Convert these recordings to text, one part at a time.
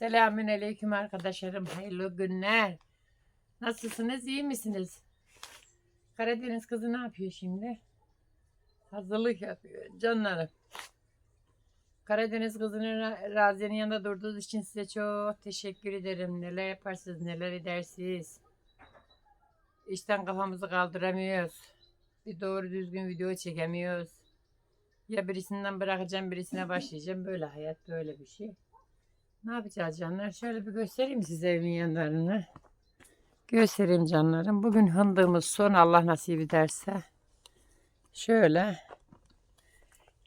Selamün aleyküm arkadaşlarım. Hayırlı günler. Nasılsınız? iyi misiniz? Karadeniz kızı ne yapıyor şimdi? Hazırlık yapıyor. Canlarım. Karadeniz kızının Ra- Raziye'nin yanında durduğunuz için size çok teşekkür ederim. Neler yaparsınız, neler edersiniz. İşten kafamızı kaldıramıyoruz. Bir doğru düzgün video çekemiyoruz. Ya birisinden bırakacağım, birisine başlayacağım. Böyle hayat, böyle bir şey. Ne yapacağız canlar? Şöyle bir göstereyim size evimin yanlarını. Göstereyim canlarım. Bugün hındığımız son Allah nasip ederse. Şöyle.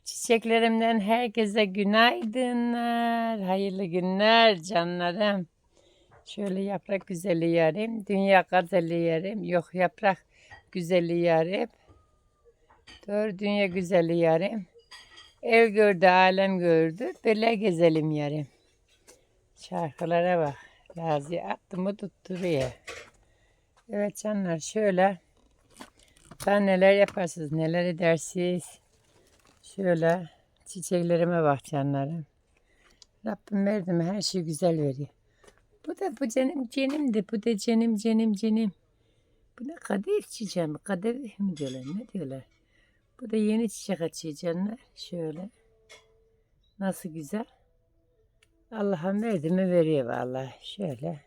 Çiçeklerimden herkese günaydınlar. Hayırlı günler canlarım. Şöyle yaprak güzeli yarim. Dünya gazeli yarim. Yok yaprak güzeli yarim. Doğru dünya güzeli yarim. Ev gördü, alem gördü. Böyle gezelim yarim. Şarkılara bak. Lazi attı mı tutturuyor. Evet canlar şöyle. Daha neler yaparsınız, neler edersiniz. Şöyle çiçeklerime bak canlarım. Rabbim verdi mi her şey güzel veriyor. Bu da bu canım canımdı. Bu da canım canım canım. Bu ne kader çiçeği mi? Kader mi diyorlar? Ne diyorlar? Bu da yeni çiçek açıyor canlar. Şöyle. Nasıl güzel. Allah'ım verdi veriyor vallahi. Şöyle.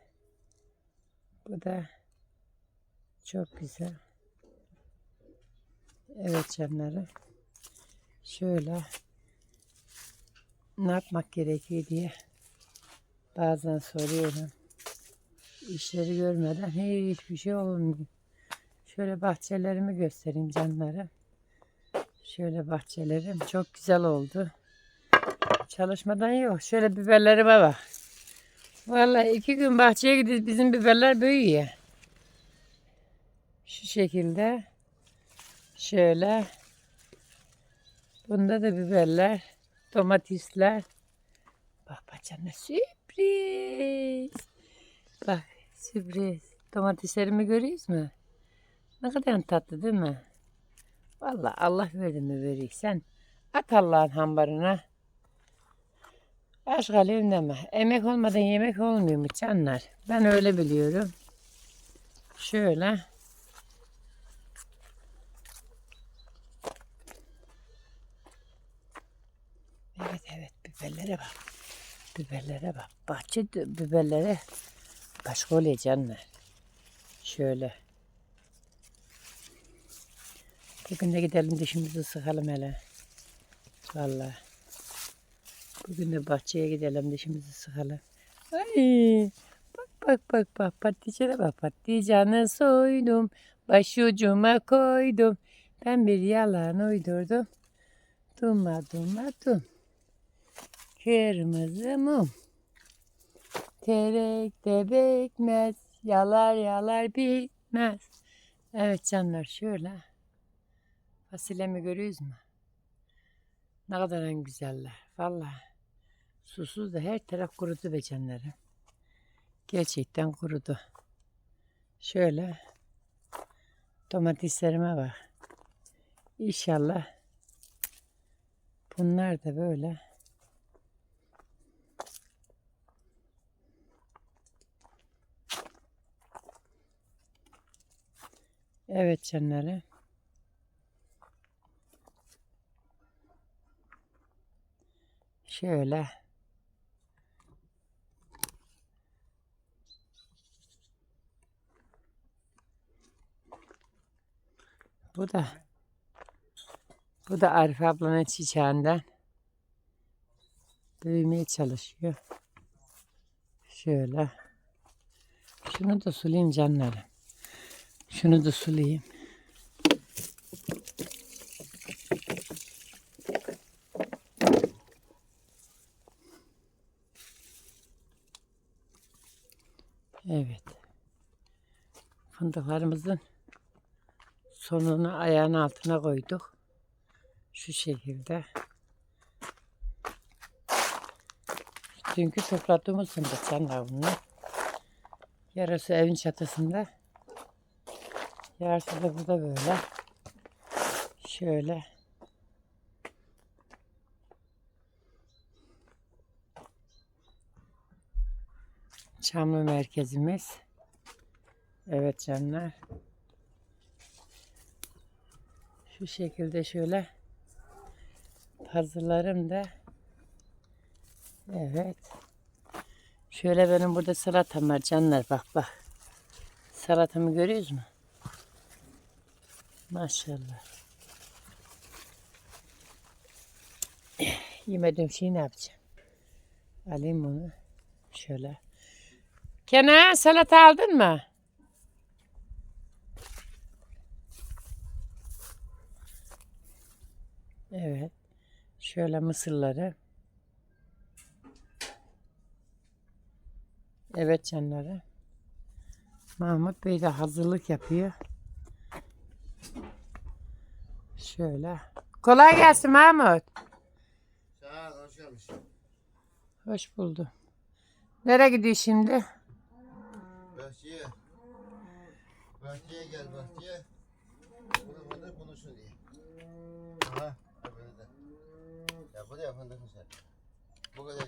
Bu da çok güzel. Evet canlarım. Şöyle ne yapmak gerekiyor diye bazen soruyorum. İşleri görmeden hiçbir şey olmuyor. Şöyle bahçelerimi göstereyim canlarım. Şöyle bahçelerim çok güzel oldu. Çalışmadan yok. Şöyle biberlerime bak. Vallahi iki gün bahçeye gidiyoruz. Bizim biberler büyüyor. Şu şekilde. Şöyle. Bunda da biberler. Domatesler. Bak bacana sürpriz. Bak sürpriz. Domateslerimi görüyoruz mu? Ne kadar tatlı değil mi? Vallahi Allah verdi mi veriyor. Sen at Allah'ın hambarına. Aşk alayım deme. Emek olmadan yemek olmuyor mu canlar? Ben öyle biliyorum. Şöyle. Evet evet biberlere bak. Biberlere bak. Bahçe biberlere başka oluyor canlar. Şöyle. Bugün de gidelim dişimizi sıkalım hele. Vallahi. Bugün de bahçeye gidelim dişimizi sıkalım. Ay, bak bak bak bak patlıcana bak patlıcanı soydum. Başucuma koydum. Ben bir yalan uydurdum. Duma duma dum. Kırmızı mum. Terekte bekmez. Yalar yalar bitmez. Evet canlar şöyle. Fasulyemi görüyoruz mu? Ne kadar en güzeller. Vallahi. Susuz da her taraf kurudu be canlarım. Gerçekten kurudu. Şöyle domateslerime bak. İnşallah bunlar da böyle Evet canlarım. Şöyle. Bu da bu da Arif ablanın çiçeğinden büyümeye çalışıyor. Şöyle. Şunu da sulayayım canlarım. Şunu da sulayayım. Evet. Fındıklarımızın sonunu ayağın altına koyduk. Şu şekilde. Dünkü topladığımız fındık canlar bunlar. Yarısı evin çatısında. Yarısı da burada böyle. Şöyle. Çamlı merkezimiz. Evet canlar. Şu şekilde şöyle hazırlarım da. Evet. Şöyle benim burada salatam var canlar bak bak. Salatamı görüyoruz mu? Maşallah. Yemediğim şeyi ne yapacağım? Alayım bunu. Şöyle. Kenan salata aldın mı? Evet. Şöyle mısırları. Evet canları. Mahmut Bey de hazırlık yapıyor. Şöyle. Kolay gelsin Mahmut. Sağ ol, hoş gelmiş. Hoş buldum. Nereye gidiyor şimdi? Bahçeye. Bahçeye gel bahçeye. Bunu bunu su diye. Aha. Bu da fındık sen? Bu kadar.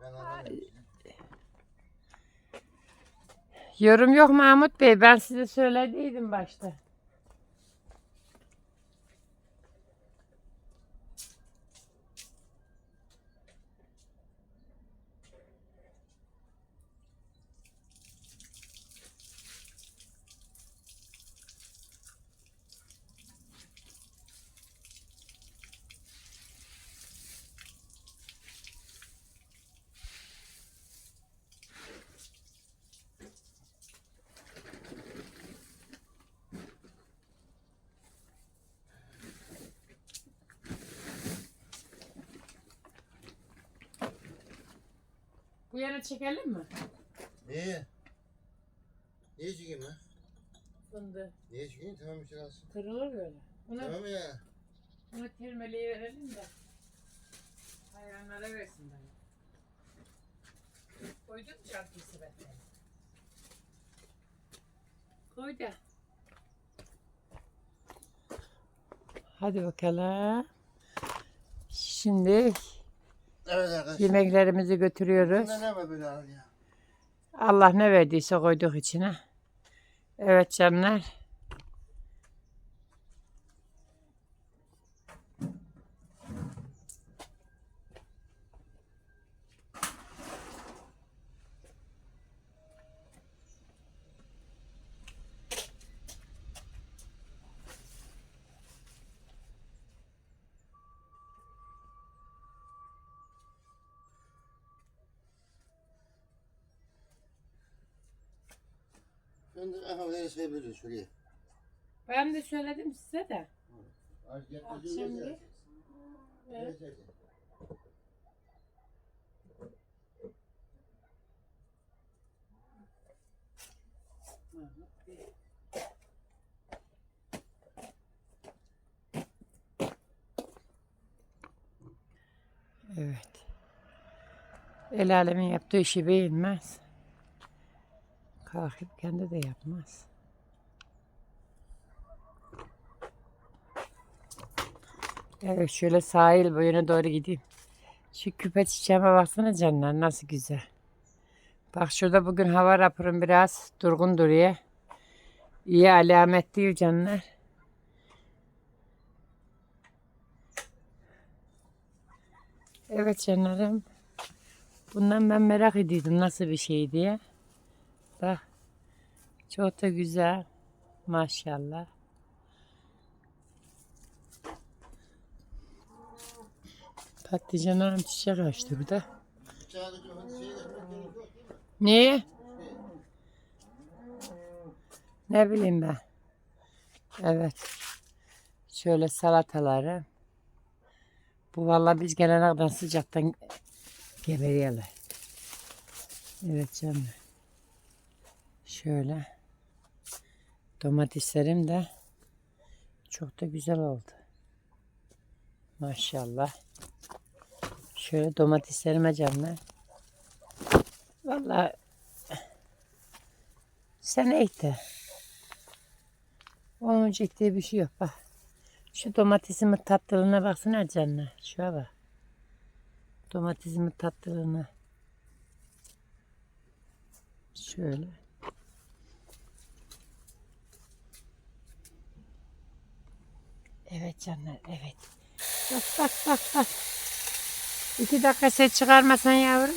Ben. Yorum yok Mahmut Bey. Ben size söylediydim başta. Bu yana çekelim mi? Niye? Niye çekeyim lan? Fındığı. Niye çekeyim? Tamam işte alsın. Kırılır böyle. Bunu, Tamam ya. bunu termeliğe verelim de. Hayvanlara versin bana. Koydun mu çantası ben? Koy da. Hadi bakalım. Şimdi Evet arkadaşlar. yemeklerimizi götürüyoruz. Bunda ne var böyle ya? Allah ne verdiyse koyduk içine. Evet canlar. Fındık aha nereye sayabiliriz şuraya. Ben de söyledim size de. Akşam yaklaşık bir- Evet. Evet. El alemin yaptığı işi beğenmez. Kalkıp kendi de yapmaz. Evet şöyle sahil boyuna doğru gideyim. Şu küpe çiçeğime baksana canlar nasıl güzel. Bak şurada bugün hava raporum biraz durgun duruyor. İyi alamet değil canlar. Evet canlarım. Bundan ben merak ediyordum nasıl bir şey diye. Bak. Çok da güzel. Maşallah. Patlıcanlarım çiçek açtı değil mi? Niye? Ne bileyim ben. Evet. Şöyle salataları. Bu vallahi biz gelene kadar sıcaktan geberiyorlar. Evet canım. Şöyle. Domateslerim de çok da güzel oldu. Maşallah. Şöyle domateslerime canlar. Vallahi sen ekti. Olmayacak diye bir şey yok bak. Şu domatesimin tatlılığına baksana canına. Şuna bak. Domatesimin tatlılığına. Şöyle. Evet canlar evet. Bak bak bak bak. İki dakika ses çıkarmasan yavrum.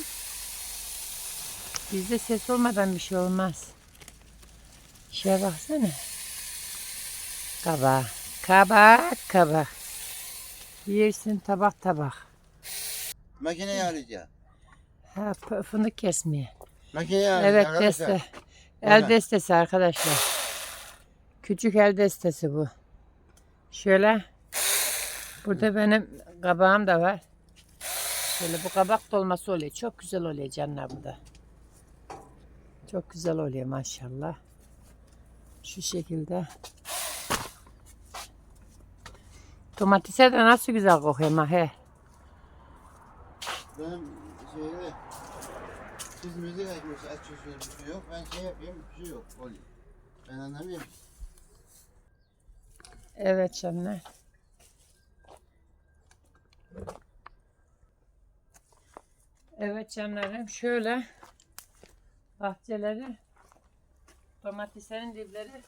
Bizde ses olmadan bir şey olmaz. Şeye baksana. Kabak. Kabak kabak. Yersin tabak tabak. Makineyi arayacağım. Ha, fındık kesmeye. Makineyi arayacağım Evet arkadaşlar. deste. El destesi arkadaşlar. Küçük el destesi bu. Şöyle. Burada benim kabağım da var. Şöyle bu kabak dolması oluyor. Çok güzel oluyor canlar bu. Çok güzel oluyor maşallah. Şu şekilde. Domatese de nasıl güzel kokuyor mahe. Benim şeyde siz müzik ekmiş açıyorsunuz bir şey yok. Ben şey yapayım bir şey yok. Oluyor. Ben anlamıyorum. Evet canlar. Evet canlarım şöyle bahçeleri domateslerin dipleri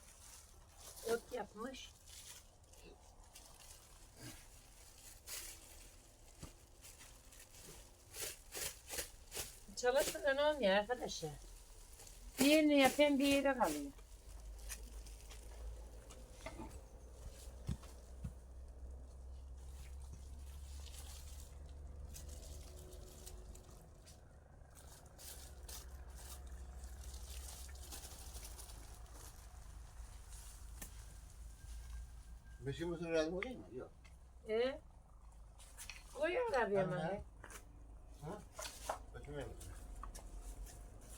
ot yapmış. Çalışmadan olmuyor arkadaşlar. Bir yerini yapayım bir yere kalıyor. Beşi mısır lazım oluyor mu? Yok. E? Koyuyor abi ama. Ha? Götürmeyin.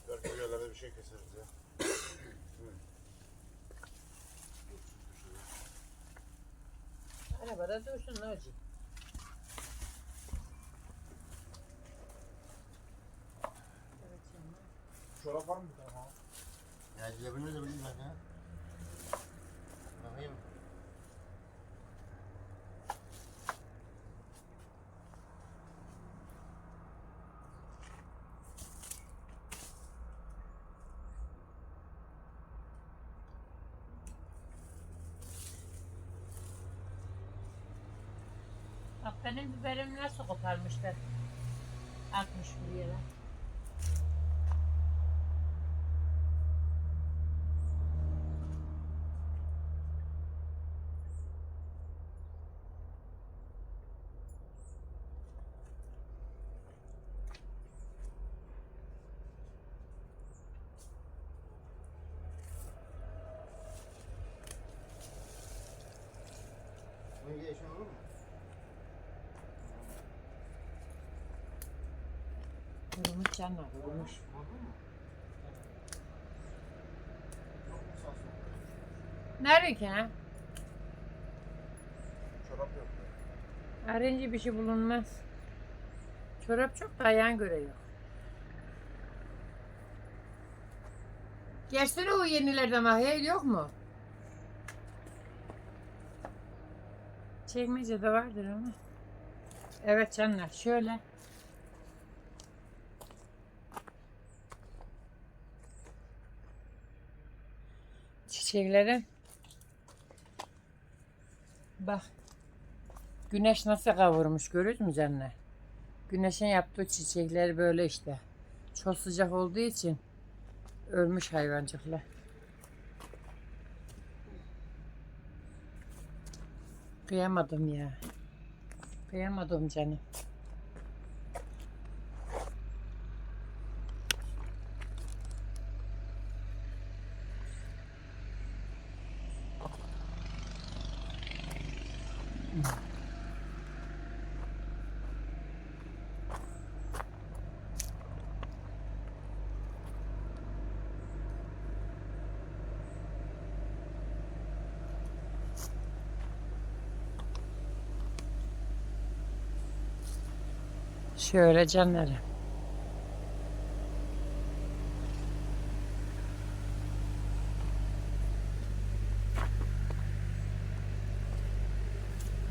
Belki bir yerlerde bir şey keseriz ya. Arabada dursun ne olacak? Çorap var mı bir tane ha? Ya cebine de bileyim bak ha. Bakayım. Bak benim biberimi nasıl koparmışlar. Atmış bir yere. Bunu geçen olur mu? Kurumuş canlar kurumuş. Nerede ki ha? Çorap yok. Arayınca bir şey bulunmaz. Çorap çok da ayağın göre yok. Gelsene o yenilerden mahiyel yok mu? Çekmecede vardır ama. Evet canlar şöyle. Çiçeklerin bak güneş nasıl kavurmuş görüyor musun canlar? Güneşin yaptığı çiçekler böyle işte. Çok sıcak olduğu için ölmüş hayvancıklar. Kıyamadım ya. Kıyamadım canım. Şöyle canlarım.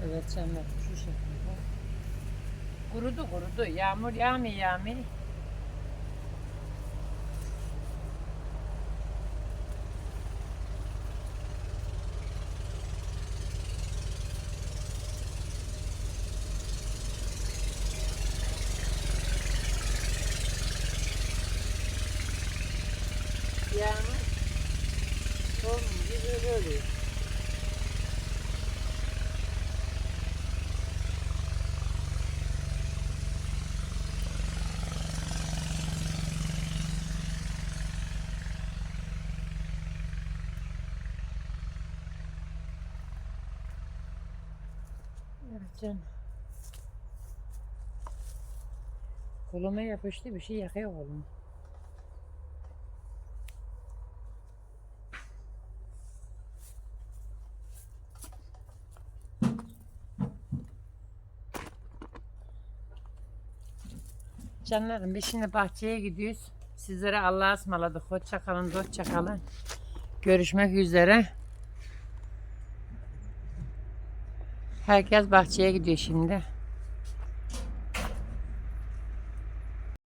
Evet canlar şu şekilde. Kurudu kurudu. Yağmur yağmıyor yağmıyor. Öyle. Evet canım. Koluma yapıştı bir şey yakıyor kolumu. Canlarım biz şimdi bahçeye gidiyoruz. Sizlere Allah'a ısmarladık. Hoşça kalın, hoşça kalın. Görüşmek üzere. Herkes bahçeye gidiyor şimdi.